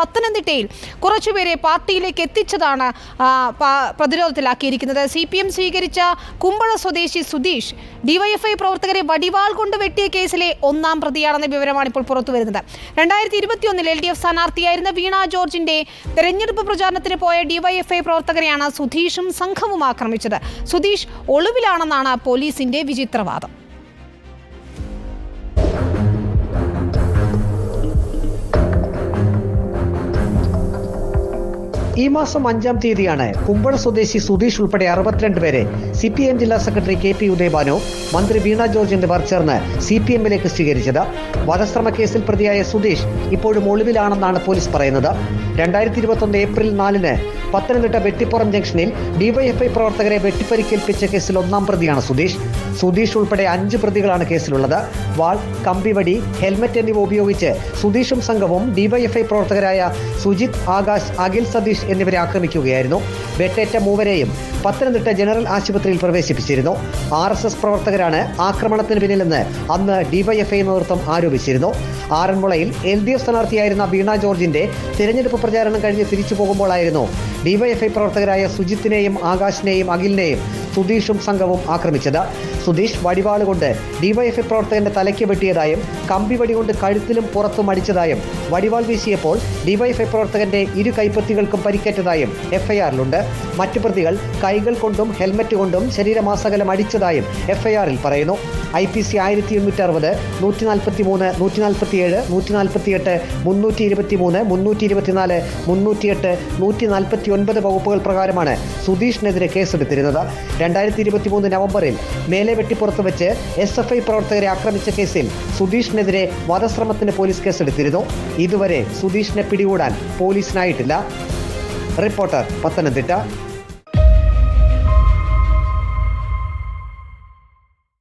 പത്തനംതിട്ടയിൽ കുറച്ചുപേരെ പാർട്ടിയിലേക്ക് എത്തിച്ചതാണ് പ്രതിരോധത്തിലാക്കിയിരിക്കുന്നത് സി പി എം സ്വീകരിച്ച കുമ്പഴ സ്വദേശി സുധീഷ് ഡിവൈഎഫ്ഐ പ്രവർത്തകരെ വടിവാൾ കൊണ്ട് വെട്ടിയ കേസിലെ ഒന്നാം പ്രതിയാണെന്ന വിവരമാണ് ഇപ്പോൾ പുറത്തു വരുന്നത്. രണ്ടായിരത്തി ഇരുപത്തിയൊന്നിൽ എൽ ഡി എഫ് സ്ഥാനാർത്ഥിയായിരുന്ന വീണ ജോർജിന്റെ തെരഞ്ഞെടുപ്പ് പ്രചാരണത്തിന് പോയ ഡിവൈഎഫ്ഐ പ്രവർത്തകരെയാണ് സുധീഷും സംഘവും ആക്രമിച്ചത്. സുധീഷ് ഒളിവിലാണെന്നാണ് പോലീസിന്റെ വിചിത്രവാദം. ഈ മാസം അഞ്ചാം തീയതിയാണ് കുമ്പഴ സ്വദേശി സുധീഷ് ഉൾപ്പെടെ അറുപത്തിരണ്ട് പേരെ സി പി എം ജില്ലാ സെക്രട്ടറി കെ പി ഉദയബാനോ മന്ത്രി വീണ ജോർജ് എന്നിവർ ചേർന്ന് സി പി എമ്മിലേക്ക് സ്വീകരിച്ചത്. വധശ്രമ കേസിൽ പ്രതിയായ സുധീഷ് ഇപ്പോഴും ഒളിവിലാണെന്നാണ് പോലീസ് പറയുന്നത്. രണ്ടായിരത്തി ഇരുപത്തൊന്ന് ഏപ്രിൽ നാലിന് പത്തനംതിട്ട വെട്ടിപ്പുറം ജംഗ്ഷനിൽ ഡിവൈഎഫ്ഐ പ്രവർത്തകരെ വെട്ടിപ്പരിക്കേൽപ്പിച്ച കേസിൽ ഒന്നാം പ്രതിയാണ് സുധീഷ്. സുധീഷ് ഉൾപ്പെടെ അഞ്ച് പ്രതികളാണ് കേസിലുള്ളത്. വാൾ കമ്പിവടി ഹെൽമറ്റ് എന്നിവ ഉപയോഗിച്ച് സുധീഷും സംഘവും ഡിവൈഎഫ്ഐ പ്രവർത്തകരായ സുജിത് ആകാശ് അഖിൽ സതീഷ് എന്നിവരെ ആക്രമിക്കുകയായിരുന്നു. വെട്ടേറ്റ മൂവരെയും പത്തനംതിട്ട ജനറൽ ആശുപത്രിയിൽ പ്രവേശിപ്പിച്ചിരുന്നു. ആർ എസ് എസ് പ്രവർത്തകരാണ് ആക്രമണത്തിന് പിന്നിലെന്ന് അന്ന് ഡിവൈഎഫ്ഐ നേതൃത്വം ആരോപിച്ചിരുന്നു. ആറന്മുളയിൽ എൽ ഡി എഫ് സ്ഥാനാർത്ഥിയായിരുന്ന വീണ ജോർജിന്റെ തിരഞ്ഞെടുപ്പ് പ്രചാരണം കഴിഞ്ഞ് തിരിച്ചു പോകുമ്പോഴായിരുന്നു ഡിവൈഎഫ്ഐ പ്രവർത്തകരായ സുജിത്തിനെയും ആകാശിനെയും അഖിലിനെയും സുധീഷും സംഘവും ആക്രമിച്ചത്. സുധീഷ് വടിവാളുകൊണ്ട് ഡിവൈഎഫ്ഐ പ്രവർത്തകന്റെ തലയ്ക്ക് വെട്ടിയതായും കമ്പി വടികൊണ്ട് കഴുത്തിലും പുറത്തും അടിച്ചതായും വടിവാൾ വീശിയപ്പോൾ ഡിവൈഎഫ്ഐ പ്രവർത്തകന്റെ ഇരു കൈപ്പത്തികൾക്കും പരിക്കേറ്റതായും എഫ്ഐആറിലുണ്ട്. മറ്റു പ്രതികൾ കൈകൾ കൊണ്ടും ഹെൽമറ്റ് കൊണ്ടും ശരീരമാസകലം അടിച്ചതായും എഫ്ഐആറിൽ പറയുന്നു. ഐ പി സി ആയിരത്തി എണ്ണൂറ്റി അറുപത് നൂറ്റി നാൽപ്പത്തി മൂന്ന് നൂറ്റി നാൽപ്പത്തി ഏഴ് നൂറ്റി നാൽപ്പത്തി എട്ട് മുന്നൂറ്റി ഇരുപത്തി മൂന്ന് മുന്നൂറ്റി ഇരുപത്തിനാല് മുന്നൂറ്റിയെട്ട് നൂറ്റി നാൽപ്പത്തി ഒൻപത് വകുപ്പുകൾ പ്രകാരമാണ് സുധീഷിനെതിരെ കേസെടുത്തിരുന്നത്. രണ്ടായിരത്തി ഇരുപത്തി മൂന്ന് നവംബറിൽ മേലെ വെട്ടിപ്പുറത്ത് വെച്ച് എസ് എഫ് ഐ പ്രവർത്തകരെ ആക്രമിച്ച കേസിൽ സുധീഷിനെതിരെ വധശ്രമത്തിന് പോലീസ് കേസെടുത്തിരുന്നു. ഇതുവരെ സുധീഷിനെ പിടികൂടാൻ പോലീസിനായിട്ടില്ല. റിപ്പോർട്ടർ പത്തനംതിട്ട.